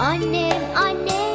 Annem annem.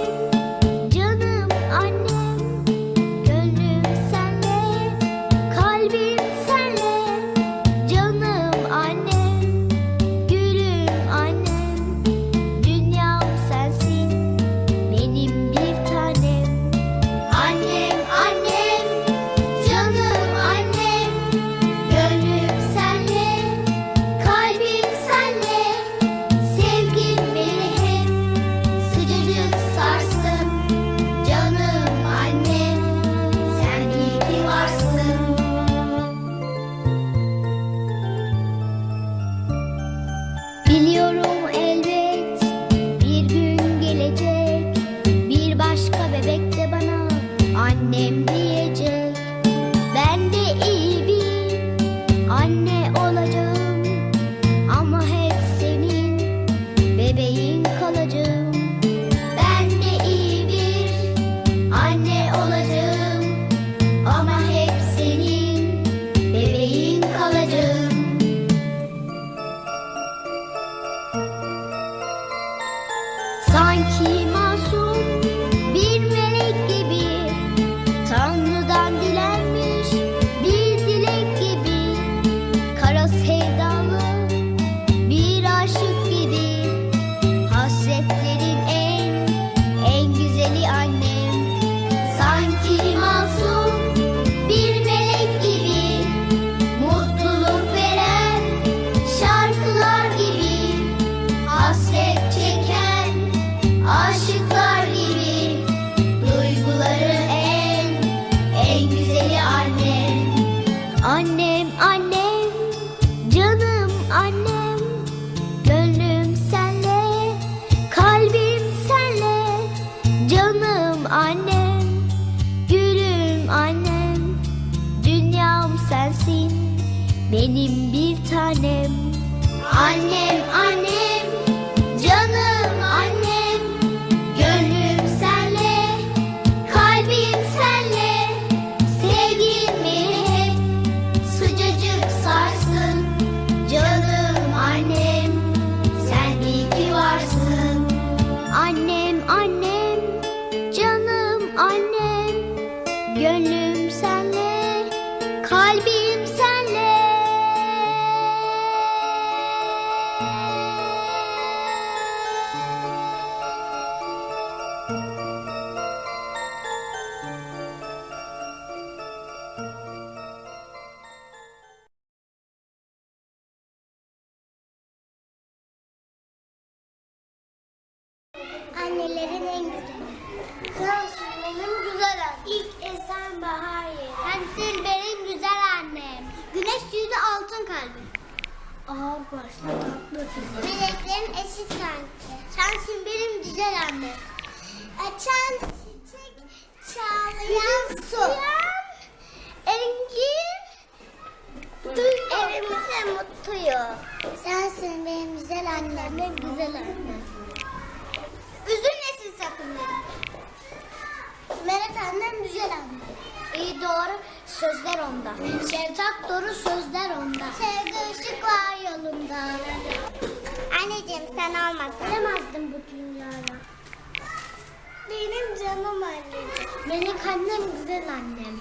Name benim bir tanem. Annem annem. annelerin en güzeli. Sensin benim güzel annem. İlk esen bahar yeri. Sensin benim güzel annem. Güneş yüzü altın kalbi. Ağır başlı tatlı kızı. Meleklerin eşi sanki. Sensin benim güzel annem. Açan çiçek çağlayan su. Engin duygu. Evimize mutluyum. Sensin benim güzel annem. Benim güzel annem. Sevtak doğru sözler onda. Sevgi ışık var yolunda. Anneciğim sen olmasan. Bilemezdim bu dünyaya. Benim canım annem. Melek annem güzel annem.